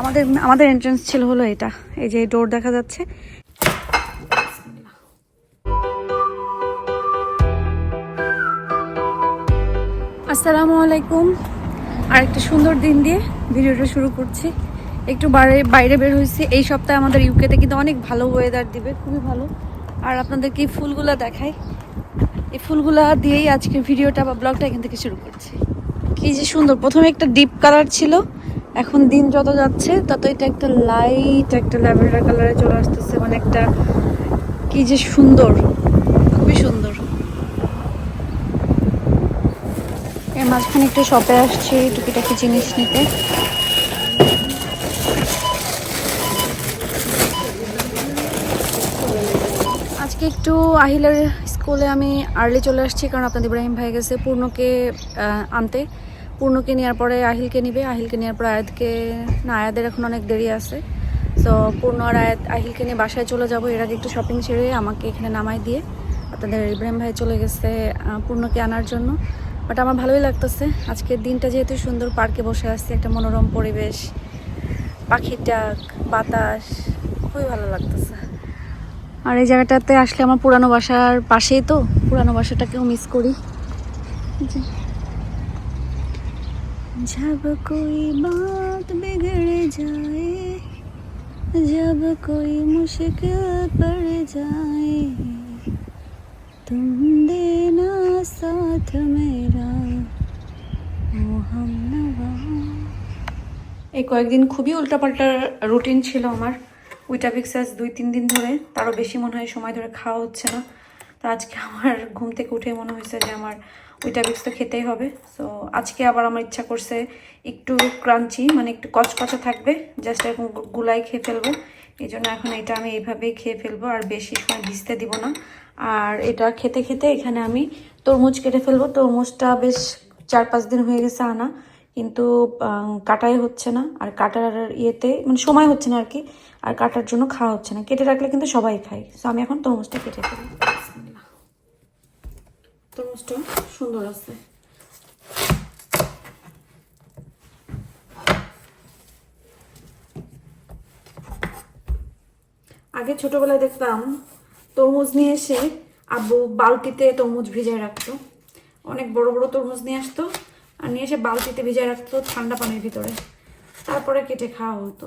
আমাদের আমাদের এন্ট্রান্স ছিল হলো এটা। এই যে ডোর দেখা যাচ্ছে। আসসালামু আলাইকুম। আর একটা সুন্দর দিন দিয়ে ভিডিওটা শুরু করছি। একটু বাইরে বাইরে বের হয়েছি। এই সপ্তাহে আমাদের ইউকেতে কিন্তু অনেক ভালো ওয়েদার দিবে, খুবই ভালো। আর আপনাদেরকে এই ফুলগুলা দেখাই। এই ফুলগুলা দিয়েই আজকে ভিডিওটা বা ব্লগটা এখান থেকে শুরু করছি। কি যে সুন্দর, প্রথমে একটা ডিপ কালার ছিল, এখন দিন যত যাচ্ছে তত এটা একটা লাইট একটা ল্যাভেন্ডার কালারে চলে আসতেছে মানে একটা কি যে সুন্দর, খুবই সুন্দর। এর মাঝখানে একটু শপে আসছি, টুকিটাকি জিনিস নিতে। আজকে একটু আহিলের স্কুলে আমি আর্লি চলে আসছি, কারণ আপনাদের ইব্রাহিম ভাই গেছে পূর্ণকে আনতে। পূর্ণকে নেওয়ার পরে আহিলকে নিবে। আহিলকে নেওয়ার পরে আয়াতকে না আয়াদের এখন অনেক দেরি আছে। তো পূর্ণ আর আয়াত আহিলকে নিয়ে বাসায় চলে যাব। এর আগে একটু শপিং সেরে আমাকে এখানে নামাই দিয়ে আপনাদের ইব্রাহিম ভাই চলে গেছে পূর্ণকে আনার জন্য। বাট আমার ভালোই লাগতেছে। আজকের দিনটা যেহেতু সুন্দর, পার্কে বসে আছি, একটা মনোরম পরিবেশ পাখির ডাক, বাতাস, খুবই ভালো লাগতেছে। আর এই জায়গাটাতে আসলে আমার পুরানো বাসার পাশেই তো, পুরানো বাসাটাকেও মিস করি। জি। जब कोई बात बिगड़ जाए जब कोई मुश्किल पड़ जाए तुम देना साथ मेरा ओ हम এই কয়েকদিন খুবই উল্টাপাল্টা রুটিন ছিল আমার উইটাবিক্স আজ দুই তিন দিন ধরে তারও বেশি মনে হয় সময় ধরে খাওয়া হচ্ছে না তো আজকে আমার ঘুম থেকে উঠে মনে হয়েছে যে আমার উইটাবিক্স তো খেতেই হবে। সো আজকে আবার আমার ইচ্ছা করছে একটু ক্রাঞ্চি মানে একটু কচকচা থাকবে জাস্ট এরকম গুলাই খেয়ে ফেলব। এই জন্য এখন এটা আমি এইভাবেই খেয়ে ফেলব, আর বেশি সময় ভিজতে দিব না। আর এটা খেতে খেতে এখানে আমি তরমুজ কেটে ফেলব। তরমুজটা বেশ চার পাঁচ দিন হয়ে গেছে আনা, কিন্তু কাটাই হচ্ছে না। আর কাটার ইয়েতে মানে সময় হচ্ছে না আর কি। আর কাটার জন্য খাওয়া হচ্ছে না। কেটে রাখলে কিন্তু সবাই খায়। সো আমি এখন তরমুজটা কেটে ফেলি। তরমুজটা সুন্দর আছে। আগে ছোটবেলায় দেখতাম তরমুজ নিয়ে এসে আব্বু বালতিতে তরমুজ ভিজায় রাখতো। অনেক বড় বড় তরমুজ নিয়ে আসতো আর নিয়ে এসে বালতিতে ভিজায় রাখতো ঠান্ডা পানির ভিতরে। তারপরে কেটে খাওয়া হতো।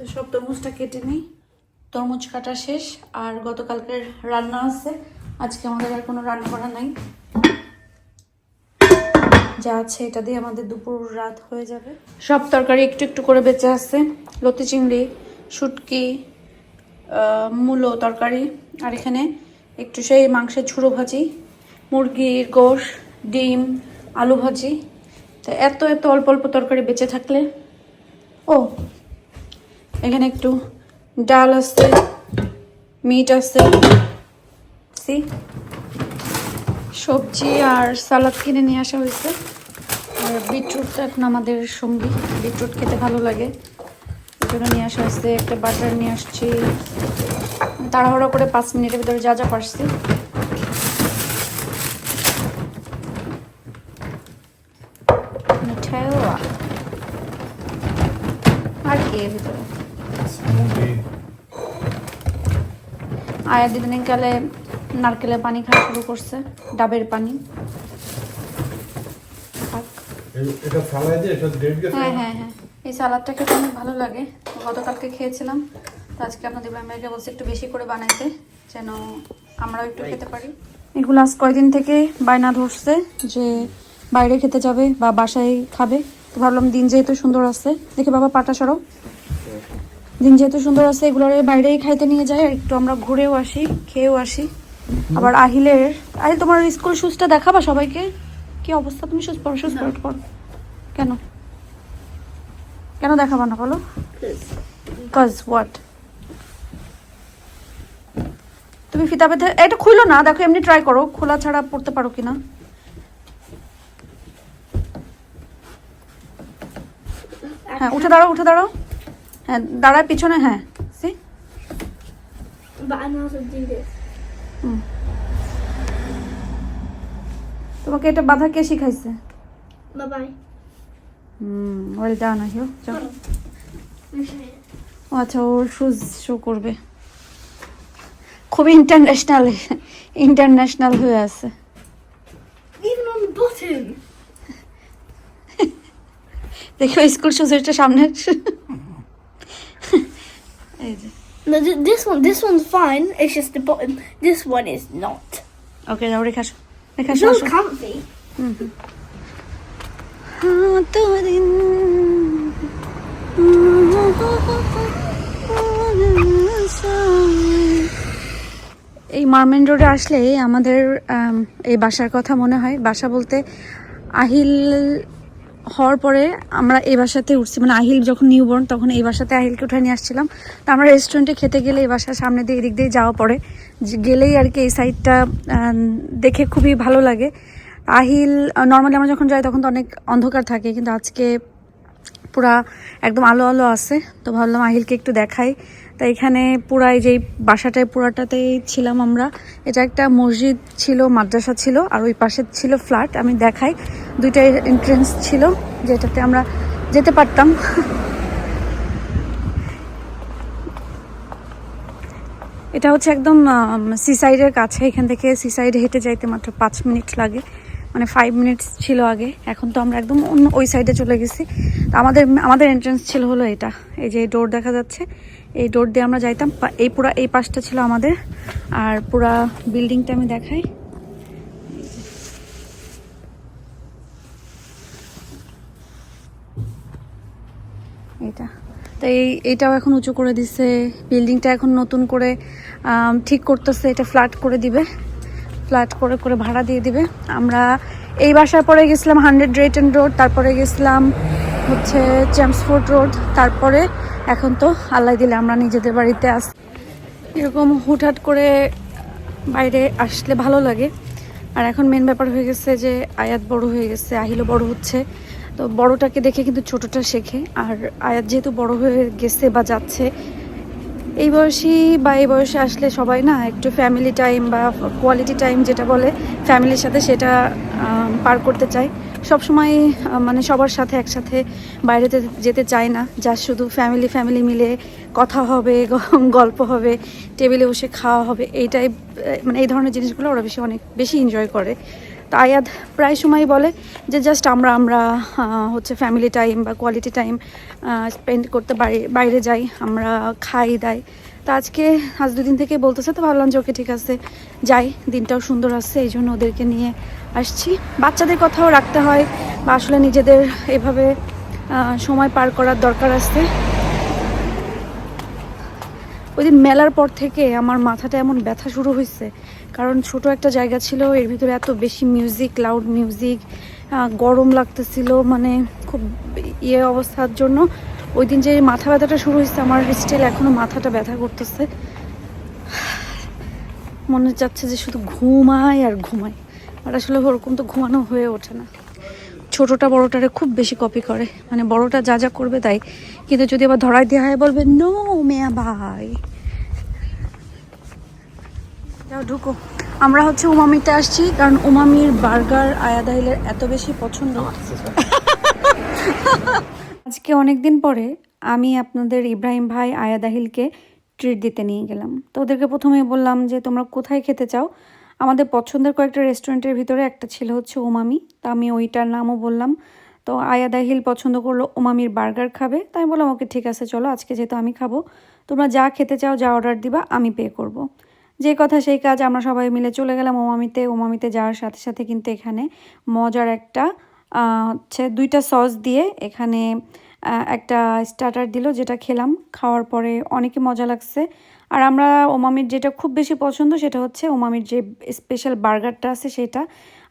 তো সব তরমুজটা কেটে নিই। তরমুজ কাটা শেষ, আর গতকালকের রান্না আছে। আজকে আমাদের আর কোনো রান্না করা নাই। যা আছে এটা দিয়ে আমাদের দুপুর রাত হয়ে যাবে। সব তরকারি একটু একটু করে বেঁচে আছে। লতি চিংড়ি, শুটকি মূলো তরকারি, আর এখানে একটু সেই মাংসের ঝুড়ো ভাজি, মুরগির গোশ, ডিম, আলু ভাজি। তো এত এত অল্প অল্প তরকারি বেঁচে থাকলে, ও এখানে একটু ডাল আছে, মিট আছে। সি? সবজি আর সালাদ কিনে নিয়ে আসা হয়েছে। আর বিটরুটটা এখন আমাদের সঙ্গী। বিটরুট খেতে ভালো লাগে। জন্য নিয়ে আসা হয়েছে। একটা বাটার নিয়ে আসছি। তাড়াহুড়ো করে পাঁচ মিনিটের ভিতরে যা যা পারছি। আর কি ভিতরে? আয়া দিদিন কালে নারকেলের পানি খাওয়া শুরু করছে ডাবের পানি। এটা ফালাই দিয়ে এটা ডেট গেছে? হ্যাঁ হ্যাঁ হ্যাঁ। এই সালাদটা খেতে অনেক ভালো লাগে। গতকালকে খেয়েছিলাম। তো আজকে আপনাদের ভাইকে বলছি একটু বেশি করে বানাইতে যেন আমরাও একটু খেতে পারি। এগুলো আজ কয়দিন থেকে বায়না ধরছে যে বাইরে খেতে যাবে বা বাসায় খাবে। তো ভাবলাম দিন যেহেতু সুন্দর আছে দেখে বাবা পাটা সরো দিন যেহেতু সুন্দর আছে এগুলোর বাইরেই খাইতে নিয়ে যায় আর একটু আমরা ঘুরেও আসি খেয়েও আসি। আবার আহিলের আহিল তোমার স্কুল শুজটা দেখাবা সবাইকে? কি অবস্থা? তুমি শুজ পরো শুজ পরো করো কেন? কেন দেখাবা না বলো? কজ হোয়াট তুমি ফিতা বেঁধে এটা খুলো না দেখো এমনি ট্রাই করো। খোলা ছাড়া পড়তে পারো কিনা। হ্যাঁ উঠে দাঁড়াও উঠে দাঁড়াও। হ্যাঁ দাঁড়ায় পিছনে হ্যাঁ সি. তোমাকে এটা বাধা কে শিখাইছে. হুম ওয়েল ডান আহিও চলো. ও আচ্ছা ওর শুজ শো করবে। খুবই ইন্টারন্যাশনাল ইন্টারন্যাশনাল হয়ে আছে। দেখো স্কুল শুজ এটা সামনে No, th- this one, this one's fine. It's just the bottom. This one is not. Okay, now we catch. We catch. It's আসো all আসো comfy. এই মারমেন রোডে আসলে আমাদের এই বাসার কথা মনে হয় বাসা বলতে আহিল হওয়ার পরে আমরা এই বাসাতে উঠছি। মানে আহিল যখন নিউবর্ন তখন এই বাসাতে আহিলকে উঠে নিয়ে আসছিলাম। তো আমরা রেস্টুরেন্টে খেতে গেলে এই বাসার সামনে দিয়ে, এদিক দিয়ে যাওয়া পড়ে। গেলেই আর কি এই সাইডটা দেখে খুবই ভালো লাগে। আহিল নর্মালি আমরা যখন যাই তখন তো অনেক অন্ধকার থাকে, কিন্তু আজকে পুরা একদম আলো আলো আছে। তো ভাবলাম আহিলকে একটু দেখাই। তা এখানে পুরাই যেই বাসাটায়, পুরাটাতেই ছিলাম আমরা। এটা একটা মসজিদ ছিল, মাদ্রাসা ছিল, আর ওই পাশে ছিল ফ্ল্যাট। আমি দেখাই। দুইটা এন্ট্রেন্স ছিল, যেটাতে আমরা যেতে পারতাম। এটা হচ্ছে একদম সি সাইডের কাছে। এখান থেকে সি সাইডে হেঁটে যাইতে মাত্র পাঁচ মিনিট লাগে। মানে ফাইভ মিনিটস ছিল আগে। এখন তো আমরা একদম অন্য ওই সাইডে চলে গেছি। তো আমাদের আমাদের এন্ট্রেন্স ছিল হলো এটা। এই যে ডোর দেখা যাচ্ছে। এই ডোর দিয়ে আমরা যাইতাম। এই পুরা, এই পাশটা ছিল আমাদের। আর পুরা বিল্ডিংটা আমি দেখাই। এটা তো এই এটাও এখন উঁচু করে দিছে। বিল্ডিংটা এখন নতুন করে ঠিক করতেছে। এটা ফ্ল্যাট করে দিবে। ফ্ল্যাট করে করে ভাড়া দিয়ে দিবে। আমরা এই বাসার পরে গেছিলাম হান্ড্রেড রেটন রোড, তারপরে গেছিলাম হচ্ছে চ্যাম্পসফোর্ড রোড, তারপরে এখন তো আল্লাহ দিলে আমরা নিজেদের বাড়িতে আস। এরকম হুটহাট করে বাইরে আসলে ভালো লাগে। আর এখন মেন ব্যাপার হয়ে গেছে যে আয়াত বড় হয়ে গেছে, আহিলও বড় হচ্ছে। তো বড়টাকে দেখে কিন্তু ছোটটা শেখে। আর আয়াত যেহেতু বড় হয়ে গেছে বা যাচ্ছে এই বয়সী বা এই বয়সে আসলে সবাই না একটু ফ্যামিলি টাইম বা কোয়ালিটি টাইম যেটা বলে ফ্যামিলির সাথে সেটা পার করতে চাই সবসময় মানে সবার সাথে একসাথে বাইরেতে যেতে চায় না। যা শুধু ফ্যামিলি ফ্যামিলি মিলে কথা হবে গল্প হবে টেবিলে বসে খাওয়া হবে এইটাই আহ, মানে এই ধরনের জিনিসগুলো ওরা বেশি অনেক বেশি এনজয় করে। তো আয়াদ প্রায় সময় বলে যে জাস্ট আমরা আমরা হচ্ছে ফ্যামিলি টাইম বা কোয়ালিটি টাইম স্পেন্ড করতে বাইরে বাইরে যাই, আমরা খাই, দাই। তো আজকে আজ দুদিন থেকে বলতেছে, তো ভাবলাম যে ওকে ঠিক আছে, যাই, দিনটাও সুন্দর আসছে এই জন্য ওদেরকে নিয়ে আসছি। বাচ্চাদের কথাও রাখতে হয় বা আসলে নিজেদের এভাবে সময় পার করার দরকার আছে। ওই দিন মেলার পর থেকে আমার মাথাটা এমন ব্যথা শুরু হয়েছে। কারণ ছোট একটা জায়গা ছিল, এর ভিতরে এত বেশি মিউজিক লাউড মিউজিক গরম লাগতেছিল মানে খুব ইয়ে অবস্থার জন্য। ওই দিন যে মাথা ব্যথাটা শুরু হয়েছে, আমার স্টিল এখনও মাথাটা ব্যথা করতেছে। মনে যাচ্ছে যে শুধু ঘুমায় আর ঘুমাই আর আসলে ওরকম তো ঘুমানো হয়ে ওঠে না। ছোটটা বড়টারে খুব বেশি কপি করে। মানে বড়টা যা যা করবে তাই। কিন্তু যদি আবার ধরাই দেওয়া হয় বলবে নো মেয়া ভাই যাও ঢুকো। আমরা হচ্ছে উমামিতে আসছি কারণ উমামির বার্গার আয়াদাইলের এত বেশি পছন্দ। আজকে অনেক দিন পরে আমি আপনাদের ইব্রাহিম ভাই আয়াদাহিলকে ট্রিট দিতে নিয়ে গেলাম। তো ওদেরকে প্রথমে বললাম যে তোমরা কোথায় খেতে চাও? আমাদের পছন্দের কয়েকটা রেস্টুরেন্টের ভিতরে একটা ছিল হচ্ছে উমামি। তা আমি ওইটার নামও বললাম। তো আয়াদাহিল পছন্দ করল, উমামির বার্গার খাবে। তাই বললাম, ওকে, ঠিক আছে, চলো, আজকে যেহেতু আমি খাব, তোমরা যা খেতে চাও, যা অর্ডার দিবা, আমি পে করব। যে কথা সেই কাজ, আমরা সবাই মিলে চলে গেলাম ওমামিতে ওমামিতে যাওয়ার সাথে সাথে কিন্তু এখানে মজার একটা হচ্ছে দুইটা সস দিয়ে এখানে একটা স্টার্টার দিল যেটা খেলাম। খাওয়ার পরে অনেকে মজা লাগছে। আর আমরা ওমামির যেটা খুব বেশি পছন্দ সেটা হচ্ছে ওমামির যে স্পেশাল বার্গারটা আছে সেটা।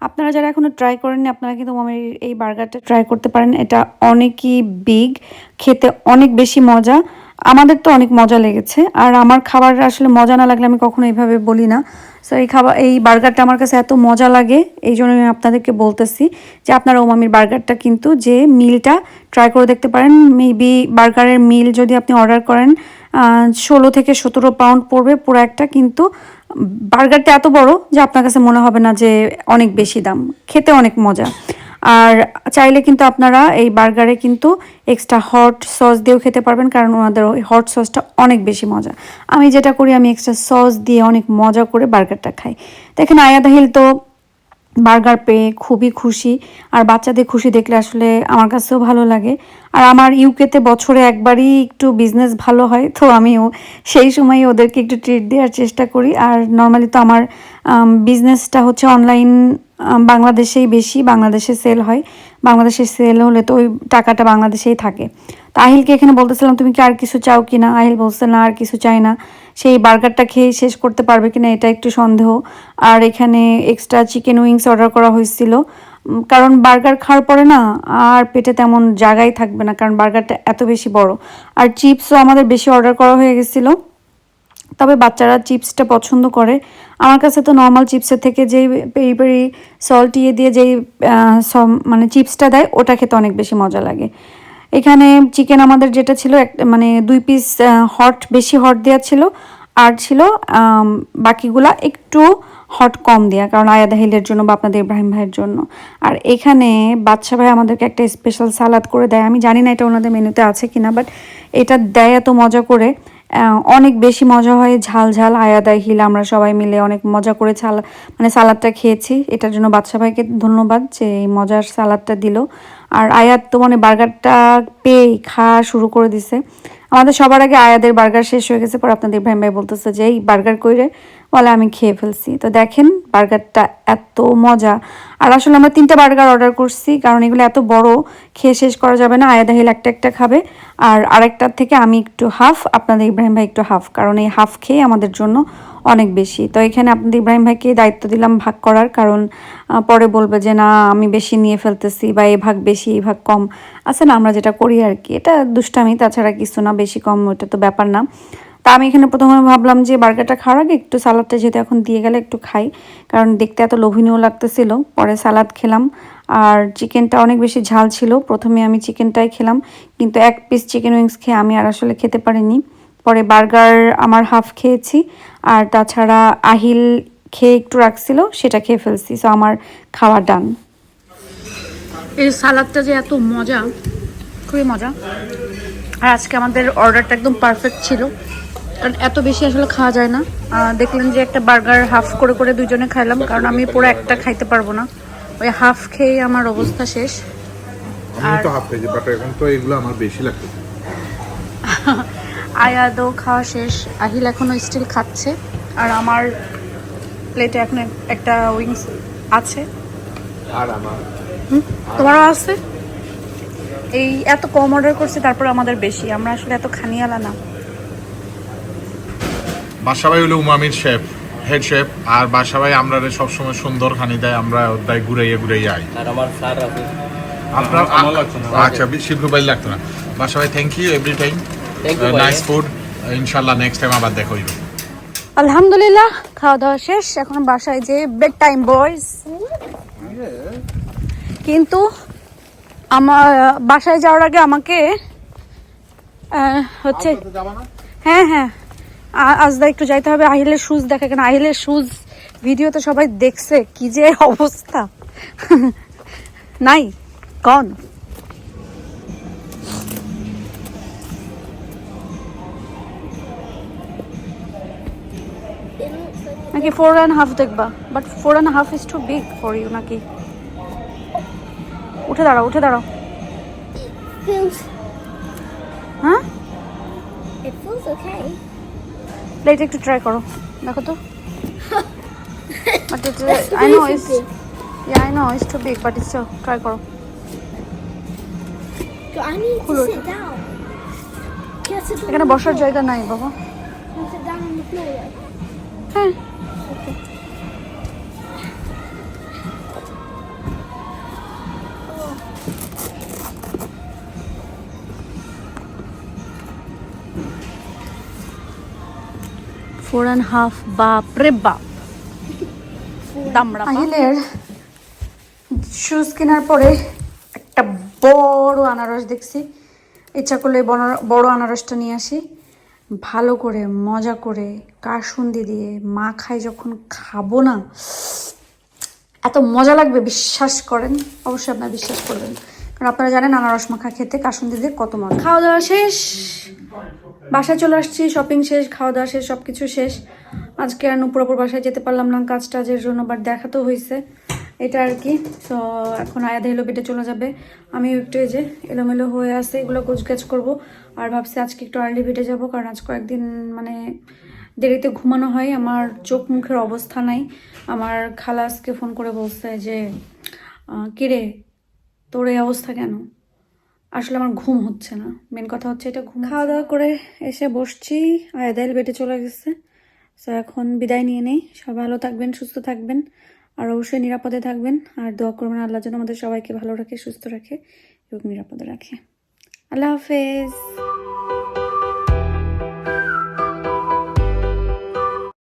আপনারা যারা এখনও ট্রাই করেননি, আপনারা কিন্তু ওমামির এই বার্গারটা ট্রাই করতে পারেন। এটা অনেকই বিগ খেতে অনেক বেশি মজা। আমাদের তো অনেক মজা লেগেছে। আর আমার খাবার আসলে মজা না লাগলে আমি কখনো এইভাবে বলি না। সো এই খাবার, এই বার্গারটা আমার কাছে এত মজা লাগে, এই জন্য আমি আপনাদেরকে বলতেছি যে আপনারা ওমামির বার্গারটা কিন্তু যে মিলটা ট্রাই করে দেখতে পারেন মেবি বার্গারের মিল যদি আপনি অর্ডার করেন ষোলো থেকে সতেরো পাউন্ড পড়বে পুরো একটা, কিন্তু বার্গারটা এত বড় যে আপনার কাছে মনে হবে না যে অনেক বেশি দাম, খেতে অনেক মজা। আর চাইলে কিন্তু আপনারা এই বার্গারে কিন্তু এক্সট্রা হট সস দিয়েও খেতে পারবেন, কারণ ওনাদের ওই হট সসটা অনেক বেশি মজা। আমি যেটা করি, আমি এক্সট্রা সস দিয়ে অনেক মজা করে বার্গারটা খাই। দেখেন আয়াদাহিল তো বার্গার পেয়ে খুবই খুশি। আর বাচ্চাদের খুশি দেখলে আসলে আমার কাছেও ভালো লাগে। আর আমার ইউকেতে বছরে একবারই একটু বিজনেস ভালো হয়, তো আমিও সেই সময় ওদেরকে একটু ট্রিট দেওয়ার চেষ্টা করি। আর নর্মালি তো আমার বিজনেসটা হচ্ছে অনলাইন বাংলাদেশেই বেশি, বাংলাদেশে সেল হয়। বাংলাদেশে সেল হলে তো ওই টাকাটা বাংলাদেশেই থাকে। তো আহিলকে এখানে বলতেছিলাম, তুমি কি আর কিছু চাও কি না? আহিল বলছে না, আর কিছু চাই না। সেই বার্গারটা খেয়ে শেষ করতে পারবে কিনা এটা একটু সন্দেহ। আর এখানে এক্সট্রা চিকেন উইংস অর্ডার করা হয়েছিল। কারণ বার্গার খাওয়ার পরে না আর পেটে তেমন জায়গাই থাকবে না, কারণ বার্গারটা এত বেশি বড়। আর চিপসও আমাদের বেশি অর্ডার করা হয়ে গেছিল। তবে বাচ্চারা চিপসটা পছন্দ করে। আমার কাছে তো নর্মাল চিপসের থেকে যেই পেরি পেরি সল্ট ইয়ে দিয়ে যেই মানে চিপসটা দেয়, ওটা খেতে অনেক বেশি মজা লাগে। এখানে চিকেন আমাদের যেটা ছিল মানে দুই পিস হট বেশি হট দেওয়া ছিল। আর ছিল বাকিগুলা একটু হট কম দেওয়া কারণ আয়াদা হিলের জন্য বা আপনাদের ইব্রাহিম ভাইয়ের জন্য। আর এখানে বাচ্চা ভাই আমাদেরকে একটা স্পেশাল সালাদ করে দেয়। আমি জানি না এটা ওনাদের মেনুতে আছে কিনা বাট এটা দেয় এত মজা করে। অনেক বেশি মজা হয় ঝাল ঝাল, আয়াদা হিল, আমরা সবাই মিলে অনেক মজা করে ছাল মানে সালাদটা খেয়েছি। এটার জন্য বাদশা ভাইকে ধন্যবাদ যে এই মজার সালাদটা দিল। আর আয়াত তো মানে বার্গারটা পেয়ে খাওয়া শুরু করে দিছে। আমাদের সবার আগে আয়াদের বার্গার শেষ হয়ে গেছে, পর আপনাদের ভাই ভাই বলতেছে যে, এই বার্গার কইরে বলে আমি খেয়ে ফেলছি। তো দেখেন, বার্গারটা এত মজা। আর আসলে আমরা তিনটা বার্গার অর্ডার করছি, কারণ এগুলো এত বড়, খেয়ে শেষ করা যাবে না। আয়াদা হিল একটা একটা খাবে। আর আরেকটার থেকে আমি একটু হাফ, আপনাদের ইব্রাহিম ভাই একটু হাফ, কারণ এই হাফ খেয়ে আমাদের জন্য অনেক বেশি। তো এখানে আপনাদের ইব্রাহিম ভাইকে দায়িত্ব দিলাম ভাগ করার, কারণ পরে বলবে যে, না, আমি বেশি নিয়ে ফেলতেছি বা এই ভাগ বেশি, এই ভাগ কম। আছে না, আমরা যেটা করি আর কি, এটা দুষ্টামি, তাছাড়া কিছু না, বেশি কম, ওটা তো ব্যাপার না। তা আমি এখানে প্রথমে ভাবলাম যে বার্গারটা খাওয়ার আগে একটু সালাদটা যেহেতু এখন দিয়ে গেলে একটু খাই, কারণ দেখতে এত লোভনীয় লাগতেছিল। পরে সালাদ খেলাম, আর চিকেনটা অনেক বেশি ঝাল ছিল। প্রথমে আমি চিকেনটাই খেলাম, কিন্তু এক পিস চিকেন উইংস খেয়ে আমি আর আসলে খেতে পারিনি। পরে বার্গার আমার হাফ খেয়েছি, আর তাছাড়া আহিল খেয়ে একটু রাখছিল, সেটা খেয়ে ফেলছি। সো আমার খাওয়া ডান এই সালাদটা যে এত মজা, খুবই মজা। আর আজকে আমাদের অর্ডারটা একদম পারফেক্ট ছিল। কারণ এত বেশি আসলে খাওয়া যায় না। দেখলেন যে একটা বার্গার হাফ করে করে দুজনে খাইলাম কারণ আমি পুরো একটা খাইতে পারব না। ওই হাফ খেয়ে আমার অবস্থা শেষ। আমি তো হাফ কেজি বাট এখন তো এগুলো আমার বেশি লাগছে। আয়াদও খাওয়া শেষ আহিল এখনও স্টিল খাচ্ছে। আর আমার প্লেটে এখন একটা উইংস আছে। আর আমার তোমারও আছে? এই এত কম অর্ডার করছি তারপর আমাদের বেশি। আমরা আসলে এত খানিয়ালা না। বাসাবাই হলো উমামির শেফ হেড শেফ আর বাসাবাই আমরা সবসময় সুন্দর খানি দেয় আমরা ওদায় ঘুরাইয়া ঘুরাইয়া আই আর আমার স্যার আছে। আপনার। আচ্ছা শিবলু ভাই লাগতো না। Basabai thank you every time. Nice food ইনশাল্লাহ নেক্সট টাইম আবার দেখা হইব। আলহামদুলিল্লাহ খাওয়া দাওয়া শেষ। এখন বাসায় যে বেড টাইম বয়স কিন্তু আমার বাসায় যাওয়ার আগে আমাকে হচ্ছে হ্যাঁ হ্যাঁ। আজদা একটু যাইতে হবে আহিলের শুজ দেখা কেন? আহিলের শুজ ভিডিওতে সবাই দেখছে কি যে অবস্থা। নাই কন নাকি ফোর অ্যান্ড হাফ দেখবা but four and half is too big for you নাকি? উঠে দাঁড়াও উঠে দাঁড়াও। হ্যাঁ? প্লেট একটু ট্রাই করো। দেখো তো। I know big. Yeah I know it's too big but it's try করো এখানে বসার জায়গা নাই বাবা। Can ফোর হাফ বাপ রে শুজ কেনার পরে একটা বড় আনারস দেখছি। ইচ্ছা করলে বড় আনারসটা নিয়ে আসি। ভালো করে, মজা করে কাসুন্দি দিয়ে, মা খাই যখন খাব না, এত মজা লাগবে, বিশ্বাস করেন? অবশ্যই আপনারা বিশ্বাস করবেন। কারণ আপনারা জানেন আনারস মাখা খেতে কাসুন্দি দিয়ে কত মজা। খাওয়া দাওয়া শেষ। বাসায় চলে আসছি শপিং শেষ খাওয়া দাওয়া শেষ সব কিছু শেষ। আজকে আর নুপুরাপুর বাসায় যেতে পারলাম না কাজ টাজের জন্য বাট দেখা তো হয়েছে এটা আর কি তো এখন আয়াদা এলো বেটে চলে যাবে। আমি একটু এই যে এলোমেলো হয়ে আছে, এগুলো গোছগাছ করব। আর ভাবছি আজকে একটু আর্লি বেটে যাব, কারণ আজ কয়েকদিন মানে দেরিতে ঘুমানো হয়, আমার চোখ মুখের অবস্থা নাই। আমার খালা আজকে ফোন করে বলছে যে কিরে তোর এই অবস্থা কেন? আসলে আমার ঘুম হচ্ছে না। মেন কথা হচ্ছে এটা ঘুম খাওয়া দাওয়া করে এসে বসছি, আয়াদাইল বেটে চলে গেছে। তো এখন বিদায় নিয়ে নেই। সব ভালো থাকবেন, সুস্থ থাকবেন, আর অবশ্যই নিরাপদে থাকবেন। আর দোয়া করবেন আল্লাহ যেন আমাদের সবাইকে ভালো রাখে, সুস্থ রাখে এবং নিরাপদে রাখে। আল্লাহ হাফেজ।